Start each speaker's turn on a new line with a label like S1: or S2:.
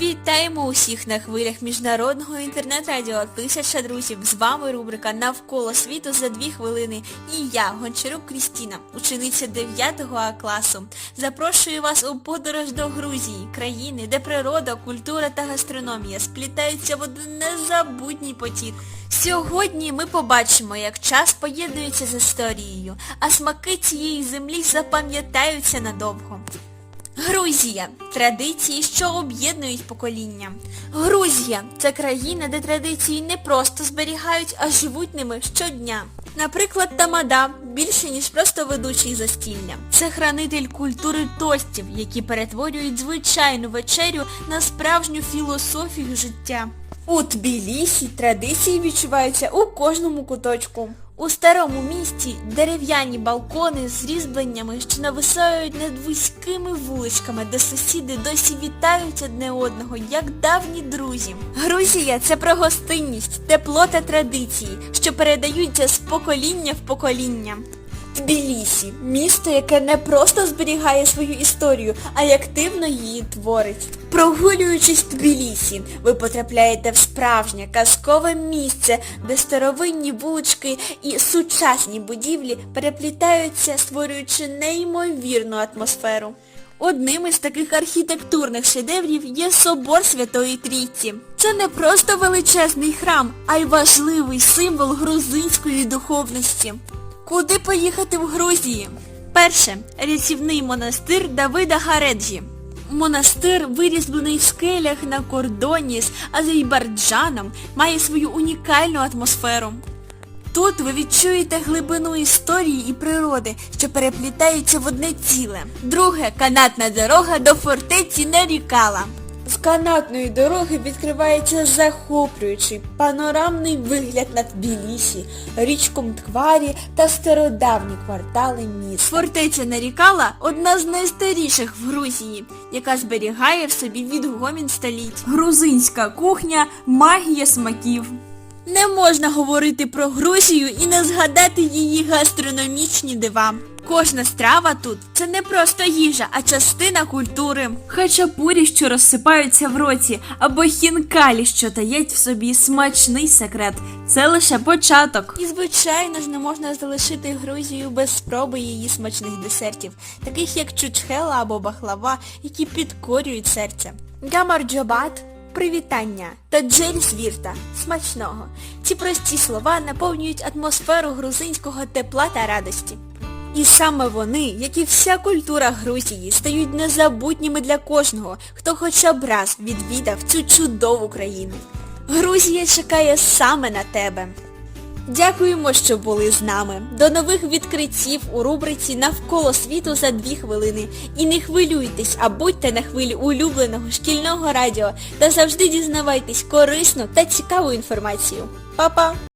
S1: Вітаємо усіх на хвилях міжнародного інтернет-радіо Тисяча друзів. З вами рубрика Навколо світу за дві хвилини. І я, Гончарук Крістіна, учениця 9 А класу. Запрошую вас у подорож до Грузії, країни, де природа, культура та гастрономія сплітаються в один незабутній потік. Сьогодні ми побачимо, як час поєднується з історією, а смаки цієї землі запам'ятаються надовго. Грузія традиції, що об'єднують покоління. Грузія це країна, де традиції не просто зберігають, а живуть ними щодня. Наприклад, тамада більше, ніж просто ведучий застілля. Це хранитель культури тостів, які перетворюють звичайну вечерю на справжню філософію життя. У Тбілісі традиції відчуваються у кожному куточку. У старому місті дерев'яні балкони з різьбленнями, що нависають над вузькими вуличками, де сусіди досі вітають одне одного, як давні друзі. Грузія це про гостинність, тепло та традиції, що передаються з покоління в покоління. Тбілісі – місто, яке не просто зберігає свою історію, а й активно її творить. Прогулюючись Тбілісі, ви потрапляєте в справжнє казкове місце, де старовинні вулички і сучасні будівлі переплітаються, створюючи неймовірну атмосферу. Одним із таких архітектурних шедеврів є собор Святої Трійці. Це не просто величезний храм, а й важливий символ грузинської духовності. Куди поїхати в Грузії? Перше. Рятівний монастир Давида Гареджі. Монастир, вирізблений в скелях на кордоні з Азербайджаном, має свою унікальну атмосферу. Тут ви відчуєте глибину історії і природи, що переплітаються в одне ціле. Друге. Канатна дорога до фортеці Нерікала. З канатної дороги відкривається захоплюючий панорамний вигляд на Тбілісі, річку Мкварі та стародавні квартали міста. Фортеця Нарікала – одна з найстаріших в Грузії, яка зберігає в собі відгомін століть.
S2: Грузинська кухня, магія смаків.
S1: Не можна говорити про Грузію і не згадати її гастрономічні дива. Кожна страва тут це не просто їжа, а частина культури.
S2: Хачапурі, що розсипаються в роті, або хінкалі, що таять в собі смачний секрет. Це лише початок.
S1: І звичайно ж не можна залишити Грузію без спроби її смачних десертів, таких як чучхела або бахлава, які підкорюють серце. Гамарджобат привітання та джель звірта смачного. Ці прості слова наповнюють атмосферу грузинського тепла та радості. І саме вони, як і вся культура Грузії, стають незабутніми для кожного, хто хоча б раз відвідав цю чудову країну. Грузія чекає саме на тебе. Дякуємо, що були з нами. До нових відкриттів у рубриці Навколо світу за дві хвилини. І не хвилюйтесь, а будьте на хвилі улюбленого шкільного радіо та завжди дізнавайтесь корисну та цікаву інформацію. Па-па!